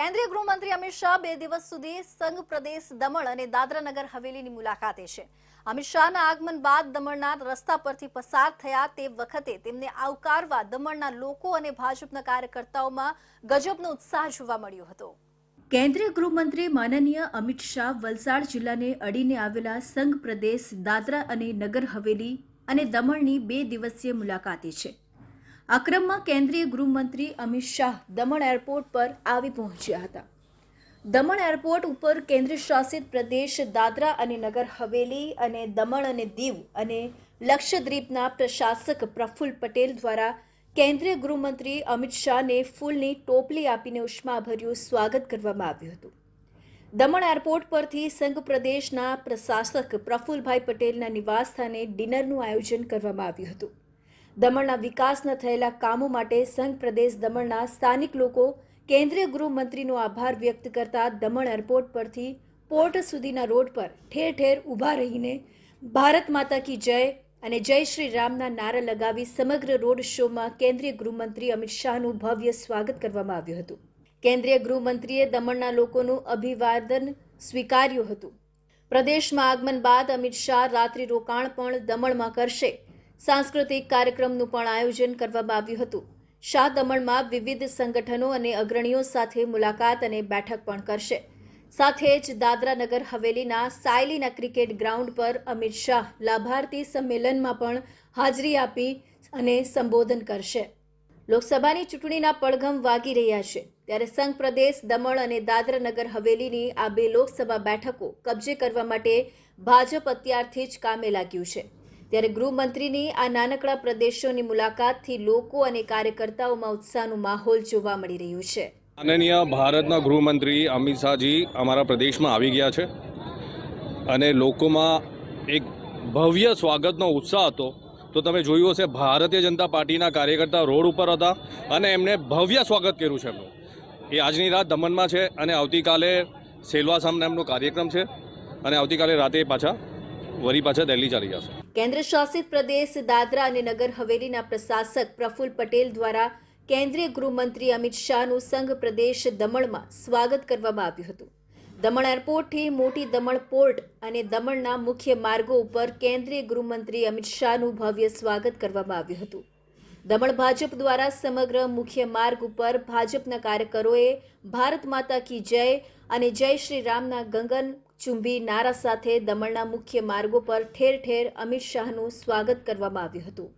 કેન્દ્રીય ગૃહમંત્રી અમિત શાહ બે દિવસ સુધી સંઘ પ્રદેશ દમણ અને દાદરાનગર હવેલીની મુલાકાતે છે. અમિત શાહના આગમન બાદ દમણના રસ્તા પરથી પસાર થયા તે વખતે તેમને આવકારવા દમણના લોકો અને ભાજપના કાર્યકર્તાઓમાં ગજબનો ઉત્સાહ જોવા મળ્યો હતો. કેન્દ્રીય ગૃહમંત્રી માનનીય અમિત શાહ વલસાડ જિલ્લાને અડીને આવેલા સંઘ પ્રદેશ દાદરા અને નગર હવેલી અને દમણની બે દિવસીય મુલાકાતે છે. આ ક્રમમાં કેન્દ્રીય ગૃહમંત્રી અમિત શાહ દમણ એરપોર્ટ પર આવી પહોંચ્યા હતા. દમણ એરપોર્ટ ઉપર કેન્દ્ર શાસિત પ્રદેશ દાદરા અને નગર હવેલી અને દમણ અને દીવ અને લક્ષદ્વીપના પ્રશાસક પ્રફુલ્લ પટેલ દ્વારા કેન્દ્રીય ગૃહમંત્રી અમિત શાહને ફૂલની ટોપલી આપીને ઉષ્માભર્યું સ્વાગત કરવામાં આવ્યું હતું. દમણ એરપોર્ટ પરથી સંઘ પ્રદેશના પ્રશાસક પ્રફુલભાઈ પટેલના નિવાસસ્થાને ડિનરનું આયોજન કરવામાં આવ્યું હતું. દમણના વિકાસના થયેલા કામો માટે સંઘ પ્રદેશ દમણના સ્થાનિક લોકો કેન્દ્રીય ગૃહમંત્રીનો આભાર વ્યક્ત કરતા દમણ એરપોર્ટ પરથી પોર્ટ સુધીના રોડ પર ઠેર ઠેર ઊભા રહીને ભારત માતા કી જય અને જય શ્રી રામના નારા લગાવી સમગ્ર રોડ શોમાં કેન્દ્રીય ગૃહમંત્રી અમિત શાહનું ભવ્ય સ્વાગત કરવામાં આવ્યું હતું. કેન્દ્રીય ગૃહમંત્રીએ દમણના લોકોનું અભિવાદન સ્વીકાર્યું હતું. પ્રદેશમાં આગમન બાદ અમિત શાહ રાત્રિ રોકાણ પણ દમણમાં કરશે. સાંસ્કૃતિક કાર્યક્રમનું પણ આયોજન કરવામાં આવ્યું હતું. શાહ દમણમાં વિવિધ સંગઠનો અને અગ્રણીઓ સાથે મુલાકાત અને બેઠક પણ કરશે. સાથે જ દાદરા નગર હવેલીના સાયલીના ક્રિકેટ ગ્રાઉન્ડ પર અમિત શાહ લાભાર્થી સંમેલનમાં પણ હાજરી આપી અને સંબોધન કરશે. લોકસભાની ચૂંટણીના પડઘમ વાગી રહ્યા છે. ત્યારે સંઘ પ્રદેશ દમણ અને દાદરા નગર હવેલીની આ બે લોકસભા બેઠકો કબજે કરવા માટે ભાજપ અત્યારથી જ કામે લાગ્યું છે. ત્યારે ગૃહમંત્રીની આ નાનકડા પ્રદેશોની મુલાકાતથી લોકો અને કાર્યકર્તાઓમાં ઉત્સાહનું માહોલ જોવા મળી રહ્યું છે. માનનીય ભારતના ગૃહમંત્રી અમિત શાહજી અમારા પ્રદેશમાં આવી ગયા છે અને લોકોમાં એક ભવ્ય સ્વાગતનો ઉત્સાહ હતો. તો તમે જોયું હશે, ભારતીય જનતા પાર્ટીના કાર્યકર્તા રોડ ઉપર હતા અને એમને ભવ્ય સ્વાગત કર્યું છે એમનું. એ આજની રાત દમણમાં છે અને આવતીકાલે સેલવાસામના એમનો કાર્યક્રમ છે અને આવતીકાલે રાતે પાછા વરી પાછા દિલ્હી ચાલી જશે કેન્દ્ર શાસિત પ્રદેશ દાદરા અને નગર હવેલીના પ્રશાસક પ્રફુલ્લ પટેલ દ્વારા કેન્દ્રીય ગૃહમંત્રી અમિત શાહનું સંઘ પ્રદેશ દમણમાં સ્વાગત કરવામાં આવ્યું હતું. દમણ એરપોર્ટથી મોટી દમણ પોર્ટ અને દમણના મુખ્ય માર્ગો ઉપર કેન્દ્રીય ગૃહમંત્રી અમિત શાહનું ભવ્ય સ્વાગત કરવામાં આવ્યું હતું. દમણ ભાજપ દ્વારા સમગ્ર મુખ્ય માર્ગ ઉપર ભાજપના કાર્યકરોએ ભારત માતા કી જય અને જય શ્રી રામના ગંગન ચુંબી નારા સાથે દમણના મુખ્ય માર્ગો પર ઠેર ઠેર અમિત શાહનું સ્વાગત કરવામાં આવ્યું હતું.